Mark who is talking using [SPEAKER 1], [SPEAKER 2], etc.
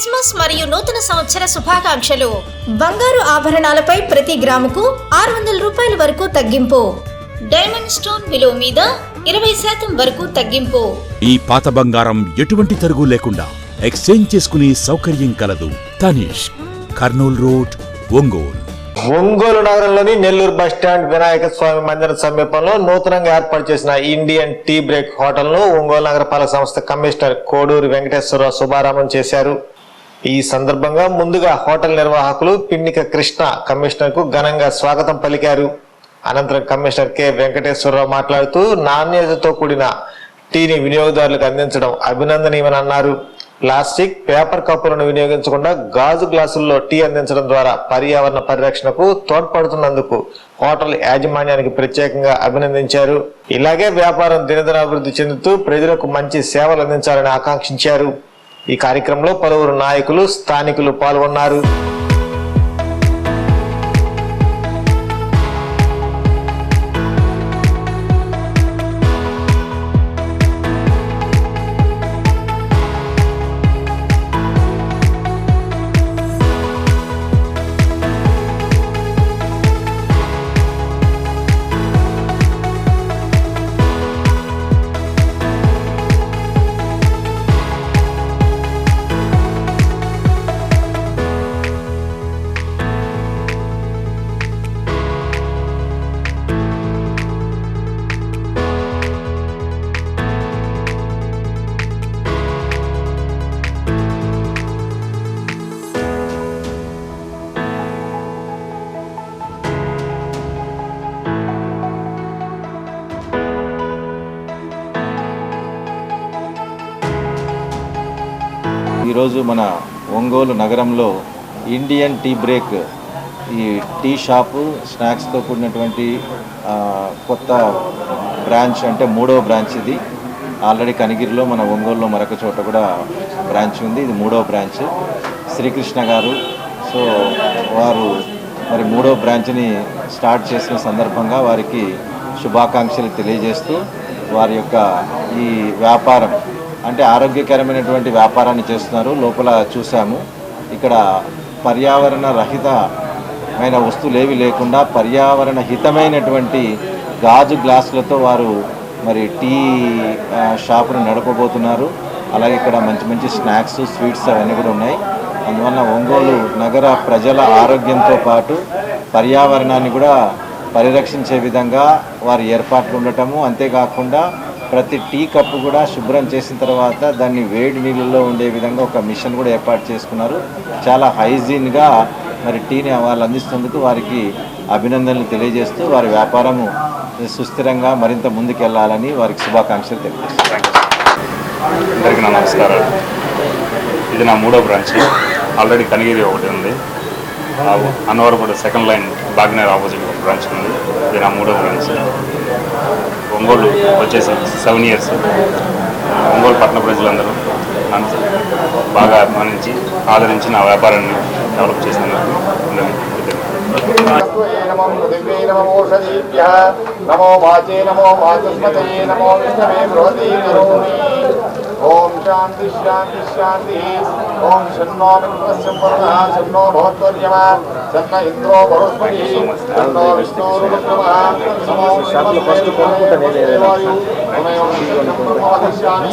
[SPEAKER 1] Christmas మరియు నూతన సంవత్సర శుభాకాంక్షలు. బంగారు ఆభరణాలపై ప్రతి గ్రాముకు ఆరు వందల రూపాయల వరకు తగ్గింపు. డైమండ్ స్టోన్ విలువ మీద ఇరవై శాతం వరకు తగ్గింపు.
[SPEAKER 2] ఈ పాత బంగారం ఎటువంటి తరుగు లేకుండా ఎక్స్చేంజ్ చేసుకునే సౌకర్యం కలదు. తనిష్ కర్నూల్ రోడ్ ఒంగోల్.
[SPEAKER 3] ఒంగోలు నగరంలోని నెల్లూరు బస్టాండ్ వినాయక స్వామి మందిరం సమీపంలో నూతనంగా ఏర్పాటు చేసిన ఇండియన్ టీ బ్రేక్ హోటల్ను ఒంగోలు నగరపాలక సంస్థ కమిషనర్ కోడూరు వెంకటేశ్వరరావు శుభారంభం చేశారు. ఈ సందర్భంగా ముందుగా హోటల్ నిర్వాహకులు పిన్నిక కృష్ణ కమిషనర్కు ఘనంగా స్వాగతం పలికారు. అనంతరం కమిషనర్ కె. వెంకటేశ్వరరావు మాట్లాడుతూ నాణ్యతతో కూడిన టీని వినియోగదారులకు అందించడం అభినందనీయమని అన్నారు ప్లాస్టిక్ పేపర్ కప్పులను వినియోగించకుండా గాజు గ్లాసుల్లో టీ అందించడం ద్వారా పర్యావరణ పరిరక్షణకు తోడ్పడుతున్నందుకు హోటల్ యాజమాన్యానికి ప్రత్యేకంగా అభినందించారు. ఇలాగే వ్యాపారం దినదినాభివృద్ధి చెందుతూ ప్రజలకు మంచి సేవలు అందించాలని ఆకాంక్షించారు. ఈ కార్యక్రమంలో పలువురు నాయకులు స్థానికులు పాల్గొన్నారు.
[SPEAKER 4] ఈరోజు మన ఒంగోలు నగరంలో ఇండియన్ టీ బ్రేక్ ఈ టీ షాపు స్నాక్స్తో కూడినటువంటి కొత్త బ్రాంచ్ అంటే మూడవ బ్రాంచ్ ఇది. ఆల్రెడీ కనిగిరిలో మన ఒంగోలులో మరొక చోట కూడా బ్రాంచ్ ఉంది. ఇది మూడవ బ్రాంచ్. శ్రీకృష్ణ గారు సో వారు మరి మూడవ బ్రాంచ్ని స్టార్ట్ చేసిన సందర్భంగా వారికి శుభాకాంక్షలు తెలియజేస్తూ వారి యొక్క ఈ వ్యాపారం అంటే ఆరోగ్యకరమైనటువంటి వ్యాపారాన్ని చేస్తున్నారు. లోపల చూసాము ఇక్కడ పర్యావరణ రహితమైన వస్తువులు ఏవి లేకుండా పర్యావరణ హితమైనటువంటి గాజు గ్లాసులతో వారు మరి టీ షాపును నడపబోతున్నారు. అలాగే ఇక్కడ మంచి మంచి స్నాక్స్ స్వీట్స్ అవన్నీ కూడా ఉన్నాయి. అందువల్ల ఒంగోలు నగర ప్రజల ఆరోగ్యంతో పాటు పర్యావరణాన్ని కూడా పరిరక్షించే విధంగా వారి ఏర్పాట్లు ఉండటము. అంతేకాకుండా ప్రతి టీ కప్పు కూడా శుభ్రం చేసిన తర్వాత దాన్ని వేడి నీళ్ళలో ఉండే విధంగా ఒక మిషన్ కూడా ఏర్పాటు చేసుకున్నారు. చాలా హైజీన్గా మరి టీని వాళ్ళు అందిస్తున్నందుకు వారికి అభినందనలు తెలియజేస్తూ వారి వ్యాపారము సుస్థిరంగా మరింత ముందుకెళ్ళాలని వారికి శుభాకాంక్షలు తెలియజేస్తారు
[SPEAKER 5] అందరికీ నా నమస్కారాలు. ఇది నా మూడో బ్రాంచ్. ఆల్రెడీ కనిగిరి ఒకటి ఉంది. ఆ అన్నవరపూడి సెకండ్ లైన్ బాగ్నేర్ ఆపోజిట్ బ్రాంచ్ ఉంది. ఇది నా మూడో బ్రాంచ్ ఒంగోలు వచ్చేసి సెవెన్ ఇయర్స్ ఒంగోలు పట్టణ ప్రజలందరూ నన్ను బాగా అభిమానించి ఆదరించి నా వ్యాపారాన్ని డెవలప్ చేసినందుకు అందరికీ కృతజ్ఞతలు.
[SPEAKER 6] నమో నమో వాచే నమో వాచస్పతయే నమో విష్ణవే బృహతి కరోమి ఓం శాంతి శాంతి శాంతి ఓం షణ్ణో మిత్రస్య పర్ణः షణ్ణో భవత్వర్యమా షణ్ణ ఇంద్రో బృహస్పతి షణ్ణో విష్ణోరుద్రమः నమో ఫస్ట్ కొనుక్కుంటాను వదిష్యామి